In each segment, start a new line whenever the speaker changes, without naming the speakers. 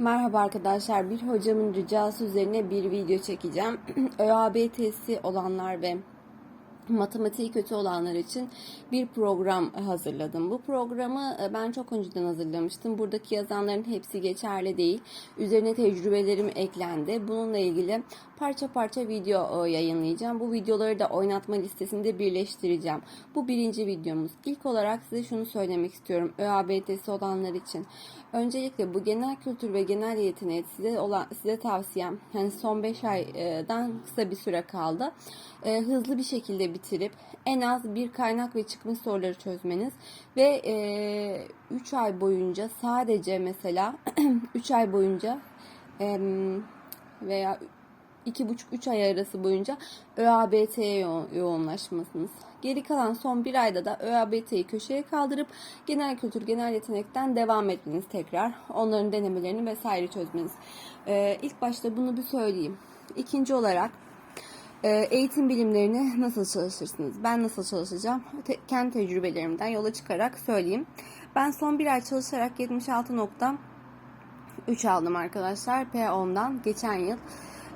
Merhaba arkadaşlar. Bir hocamın ricası üzerine bir video çekeceğim. ÖABT'si olanlar ve matematiği kötü olanlar için bir program hazırladım. Bu programı e, ben çok önceden hazırlamıştım. Buradaki yazanların hepsi geçerli değil. Üzerine tecrübelerim eklendi. Bununla ilgili parça parça video e, yayınlayacağım. Bu videoları da oynatma listesinde birleştireceğim. Bu birinci videomuz. İlk olarak size şunu söylemek istiyorum. ÖABT'si olanlar için. Öncelikle bu genel kültür ve genel yetenek size olan size tavsiyem yani son 5 aydan kısa bir süre kaldı. E, hızlı bir şekilde bitirip en az bir kaynak ve çıkmış soruları çözmeniz ve 3 ay boyunca sadece mesela 3 ay boyunca e, veya iki buçuk üç ay arası boyunca ÖABT'ye yo- yoğunlaşmasınız. Geri kalan son bir ayda da ÖABT'yi köşeye kaldırıp genel kültür, genel yetenekten devam etmeniz tekrar. Onların denemelerini vesaire çözmeniz. Ee, ilk başta bunu bir söyleyeyim. İkinci olarak e, eğitim bilimlerini nasıl çalışırsınız? Ben nasıl çalışacağım? Te- kendi tecrübelerimden yola çıkarak söyleyeyim. Ben son bir ay çalışarak 76.3 aldım arkadaşlar P10'dan geçen yıl.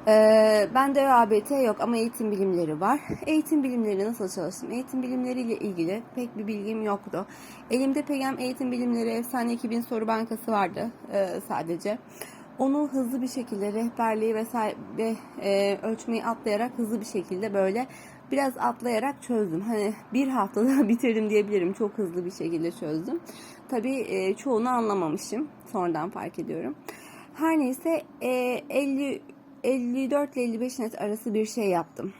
Ee, ben de ÖABT yok ama eğitim bilimleri var. Eğitim bilimleri nasıl çalıştım? Eğitim bilimleriyle ilgili pek bir bilgim yoktu. Elimde PEGEM Eğitim Bilimleri Efsane 2000 Soru Bankası vardı e, sadece. Onu hızlı bir şekilde rehberliği vesaire ve e, ölçmeyi atlayarak hızlı bir şekilde böyle biraz atlayarak çözdüm. Hani bir haftada bitirdim diyebilirim. Çok hızlı bir şekilde çözdüm. Tabii e, çoğunu anlamamışım. Sonradan fark ediyorum. Her neyse e, 50 54 ile 55 net arası bir şey yaptım.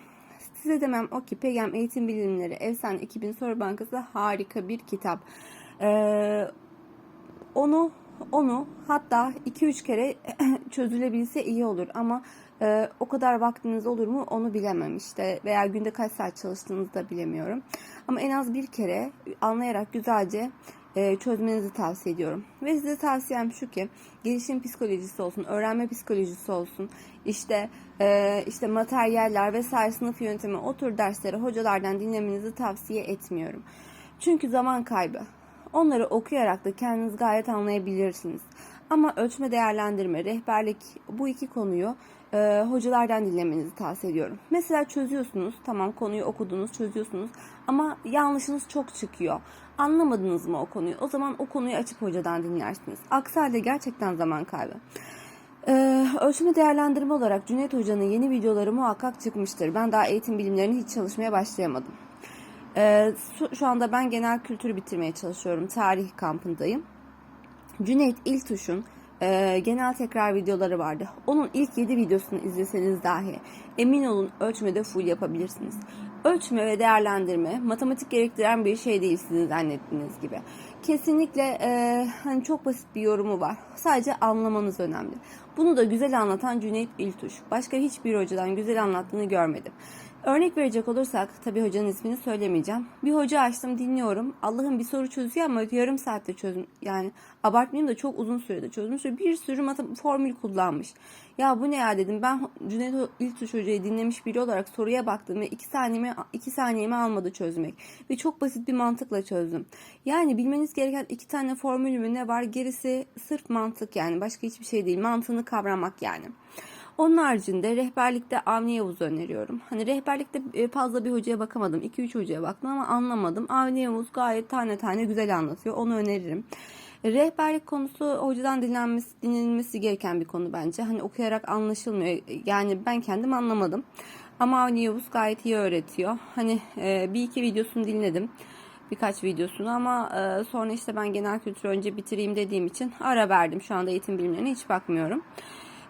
Size demem o ki Pegem Eğitim Bilimleri Efsane 2000 Soru Bankası harika bir kitap. Ee, onu onu hatta 2-3 kere çözülebilse iyi olur ama e, o kadar vaktiniz olur mu onu bilemem işte veya günde kaç saat çalıştığınızı da bilemiyorum. Ama en az bir kere anlayarak güzelce e, çözmenizi tavsiye ediyorum. Ve size tavsiyem şu ki gelişim psikolojisi olsun, öğrenme psikolojisi olsun, işte e, işte materyaller vesaire sınıf yöntemi o tür dersleri hocalardan dinlemenizi tavsiye etmiyorum. Çünkü zaman kaybı. Onları okuyarak da kendiniz gayet anlayabilirsiniz. Ama ölçme değerlendirme, rehberlik bu iki konuyu e, hocalardan dinlemenizi tavsiye ediyorum. Mesela çözüyorsunuz, tamam konuyu okudunuz, çözüyorsunuz ama yanlışınız çok çıkıyor. Anlamadınız mı o konuyu? O zaman o konuyu açıp hocadan dinlersiniz. Aksi halde gerçekten zaman kaybı. Ee, ölçme değerlendirme olarak Cüneyt Hoca'nın yeni videoları muhakkak çıkmıştır. Ben daha eğitim bilimlerini hiç çalışmaya başlayamadım. Ee, şu, şu anda ben genel kültürü bitirmeye çalışıyorum. Tarih kampındayım. Cüneyt İltuş'un e, genel tekrar videoları vardı. Onun ilk 7 videosunu izleseniz dahi emin olun ölçmede full yapabilirsiniz. Ölçme ve değerlendirme matematik gerektiren bir şey değil sizin zannettiğiniz gibi. Kesinlikle e, hani çok basit bir yorumu var. Sadece anlamanız önemli. Bunu da güzel anlatan Cüneyt İltuş. Başka hiçbir hocadan güzel anlattığını görmedim. Örnek verecek olursak, tabii hocanın ismini söylemeyeceğim. Bir hoca açtım dinliyorum. Allah'ım bir soru çözüyor ama yarım saatte çözüm. Yani abartmayayım da çok uzun sürede çözmüş bir sürü matem- formül kullanmış. Ya bu ne ya dedim. Ben Cüneyt İltuş hocayı dinlemiş biri olarak soruya baktım ve iki saniyemi, iki saniyemi almadı çözmek. Ve çok basit bir mantıkla çözdüm. Yani bilmeniz gereken iki tane formül mü ne var? Gerisi sırf mantık yani. Başka hiçbir şey değil. Mantığını kavramak yani. Onun haricinde rehberlikte Avni Yavuz öneriyorum. Hani rehberlikte e, fazla bir hocaya bakamadım. 2-3 hocaya baktım ama anlamadım. Avni Yavuz gayet tane tane güzel anlatıyor. Onu öneririm. E, Rehberlik konusu hocadan dinlenmesi, dinlenilmesi gereken bir konu bence. Hani okuyarak anlaşılmıyor. Yani ben kendim anlamadım. Ama Avni Yavuz gayet iyi öğretiyor. Hani e, bir iki videosunu dinledim. Birkaç videosunu ama e, sonra işte ben genel kültürü önce bitireyim dediğim için ara verdim. Şu anda eğitim bilimlerine hiç bakmıyorum.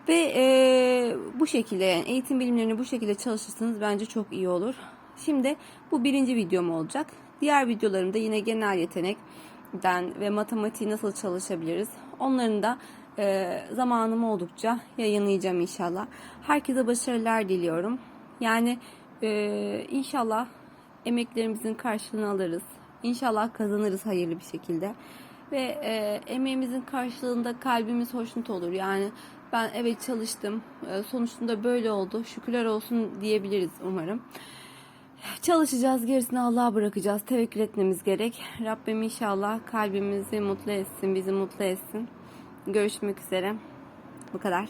Ve e, bu şekilde yani eğitim bilimlerini bu şekilde çalışırsanız bence çok iyi olur. Şimdi bu birinci videom olacak. Diğer videolarımda yine genel yetenekten ve matematiği nasıl çalışabiliriz onların da e, zamanım oldukça yayınlayacağım inşallah. Herkese başarılar diliyorum. Yani e, inşallah emeklerimizin karşılığını alırız. İnşallah kazanırız hayırlı bir şekilde. Ve e, emeğimizin karşılığında kalbimiz hoşnut olur. Yani ben evet çalıştım. E, sonuçta böyle oldu. Şükürler olsun diyebiliriz umarım. Çalışacağız, gerisini Allah'a bırakacağız. Tevekkül etmemiz gerek. Rabbim inşallah kalbimizi mutlu etsin, bizi mutlu etsin. Görüşmek üzere. Bu kadar.